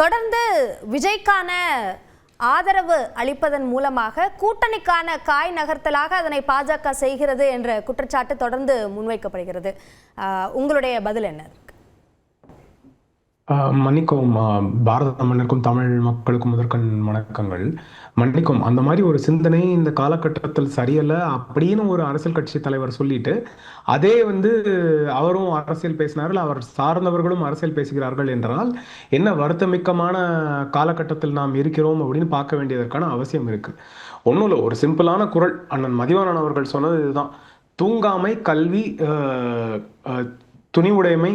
தொடர்ந்து விஜய்க்கான ஆதரவு அளிப்பதன் மூலமாக கூட்டணிக்கான காய் நகர்த்தலாக அதனை பாஜக செய்கிறது என்ற குற்றச்சாட்டு தொடர்ந்து முன்வைக்கப்படுகிறது. உங்களுடைய பதில் என்ன? மன்னிக்கவும் பாரத மன்னருக்கும் தமிழ் மக்களுக்கும் முதற்கண் வணக்கங்கள். மன்னிக்கும் அந்த மாதிரி ஒரு சிந்தனை இந்த காலகட்டத்தில் சரியல்ல அப்படின்னு ஒரு அரசியல் கட்சி தலைவர் சொல்லிட்டு அதே வந்து அவரும் அரசியல் பேசினார்கள் அவர் சார்ந்தவர்களும் அரசியல் பேசுகிறார்கள் என்றால் என்ன வருத்தமிக்கமான காலகட்டத்தில் நாம் இருக்கிறோம் அப்படின்னு பார்க்க வேண்டியதற்கான அவசியம் இருக்கு. ஒன்றும் இல்லை ஒரு சிம்பிளான குரல். அண்ணன் மதிவானன் அவர்கள் சொன்னது இதுதான். தூங்காமை கல்வி துணிவுடைமை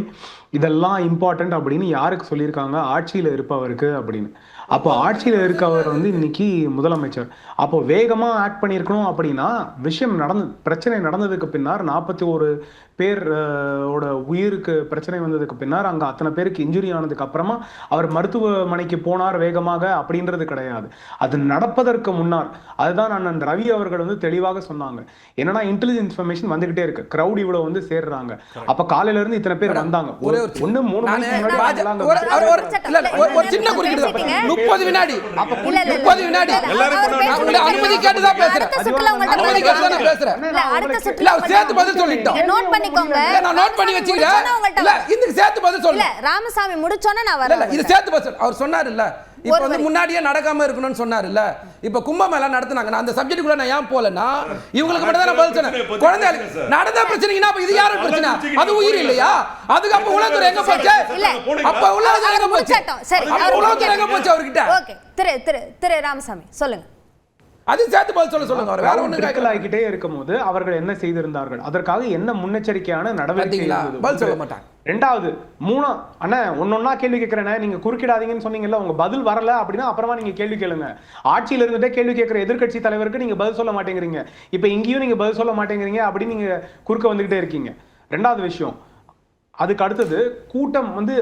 இதெல்லாம் இம்பார்ட்டன்ட் அப்படின்னு யாருக்கு சொல்லியிருக்காங்க? ஆட்சியில் இருப்பவருக்கு அப்படின்னு. அப்போ ஆட்சியில் இருக்கவர் வந்து இன்னைக்கு முதலமைச்சர். அப்போ வேகமாக ஆக்ட் பண்ணியிருக்கணும் அப்படின்னா விஷயம் நடந்து பிரச்சனை நடந்ததுக்கு பின்னர் நாற்பத்தி ஒரு பேர் ஓட உயிருக்கு பிரச்சனை வந்ததுக்கு பின்னர் அங்கே அத்தனை பேருக்கு இன்ஜுரி ஆனதுக்கு அப்புறமா அவர் மருத்துவமனைக்கு போனார் வேகமாக அப்படின்றது கிடையாது. அது நடப்பதற்கு முன்னால் அதுதான் அண்ணன் ரவி அவர்கள் வந்து தெளிவாக சொன்னாங்க. என்னன்னா இன்டெலிஜென்ஸ் இன்ஃபர்மேஷன் வந்துகிட்டே இருக்கு. கிரௌட் இவ்வளவு வந்து சேர்றாங்க. அப்ப காலையில இருந்து இத்தனை பேர் வந்தாங்க. ஒரே ஒரு ஒரு ஒண்ணு மூணு சின்ன குறுக்கீடு தான். முப்பது வினாடி. முப்பது வினாடி. அனுமதி கேட்டு தான் பேசுறேன். அனுமதி கேட்டு தான் பேசுறேன். இல்ல, அவர் சேர்த்து பதில் சொல்லிட்டோம். நோட் பண்ணிக்கோங்க. நான் நோட் பண்ணி வச்சுக்கிறேன் இல்ல இதுக்கு சேர்த்து பதில் இல்ல சொல்லு ராமசாமி முடிச்சோன்னே நான் வரேன் இது சேர்த்து பதில். அவர் சொன்னாரு இல்ல இப்ப வந்து. முன்னாடியே நடக்காம இருக்கணும்னு சொன்னாரு இல்ல இப்ப கும்பமேளா நடத்துனாங்க. நான் அந்த சப்ஜெக்ட்டுக்குள்ள நான் ஏன் போலன்னா இவங்களுக்கு மட்டும் தான் நான் பதில் சொன்னேன். குழந்தை நடந்த பிரச்சனைனா அப்ப இது யாரோட பிரச்சனை? அது உயிர் இல்லையா? அதுக்கு அப்ப உளவுத்துறை எங்க போச்சு? இல்ல. அப்ப உளவுத்துறை எங்க போச்சு. சரி, உளவுத்துறை எங்க போச்சு அவர்கிட்ட? ஓகே திரு திரு திரு ராமசாமி சொல்லுங்க. அது சேர்த்து பதில் சொல்ல சொல்லுங்க அவர் வேற ஒண்ணு கிரிக்கல் கேட்கல. ஆகிக்கிட்டே இருக்கும்போது அவர்கள் என்ன செய்திருந்தார்கள்? அதற்காக என்ன முன்னெச்சரிக்கையான நடவடிக்கை? பதில் சொல்ல மாட்டாங்க. ரெண்டாவது மூணா அண்ணா ஒன்னொன்னா கேள்வி கேட்கிறேன் நீங்க குறுக்கிடாதீங்கன்னு சொன்னீங்கல்ல உங்க பதில் வரல அப்படின்னா அப்புறமா நீங்க கேள்வி கேளுங்க. ஆட்சியில இருந்துட்டே கேள்வி கேட்கிற எதிர்க்கட்சி தலைவருக்கு நீங்க பதில் சொல்ல மாட்டேங்கிறீங்க. இப்ப இங்கேயும் நீங்க பதில் சொல்ல மாட்டேங்கிறீங்க அப்படின்னு நீங்க குறுக்க வந்துகிட்டே இருக்கீங்க. ரெண்டாவது விஷயம் அதுக்கு அடுத்தது கூட்டம் வந்து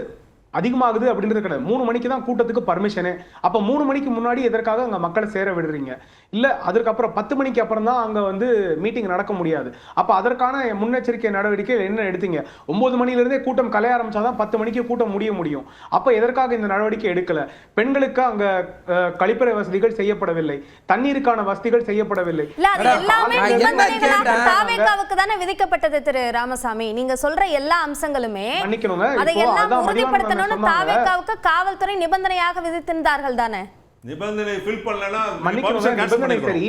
அதிகமாகுது அப்படின்றது கிடையாது. மூணு மணிக்கு தான் கூட்டத்துக்கு பர்மிஷனே அப்ப மூணு மணிக்கு முன்னாடி எதற்காக அங்க மக்களை சேர விடுறீங்க? இல்ல அதுக்கப்புறம் பத்து மணிக்கு அப்புறம் தான் அங்க வந்து மீட்டிங் நடக்க முடியாது. அப்ப அதற்கான முன்னெச்சரிக்கை நடவடிக்கை என்ன எடுத்தீங்க? ஒன்பது மணில இருந்தே கூட்டம் கலைய ஆரம்பிச்சாதான் பத்து மணிக்கு கூட்டம் முடிய முடியும். அப்ப எதற்காக இந்த நடவடிக்கை எடுக்கல? பெண்களுக்கு அங்க கழிப்பறை வசதிகள் செய்யப்படவில்லை. தண்ணீருக்கான வசதிகள் செய்யப்படவில்லை. விதிக்கப்பட்டது திரு ராமசாமி. நீங்க சொல்ற எல்லா அம்சங்களுமே அதை எல்லாம் அதான் சொன்னாங்க. தாவேக்காவுக்கு காவல்துறை நிபந்தனையாக விதித்திருந்தார்கள் தானே? நிபந்தனை ஃபில் பண்ணலனா மன்னிக்கணுங்க நிபந்தனை சரி.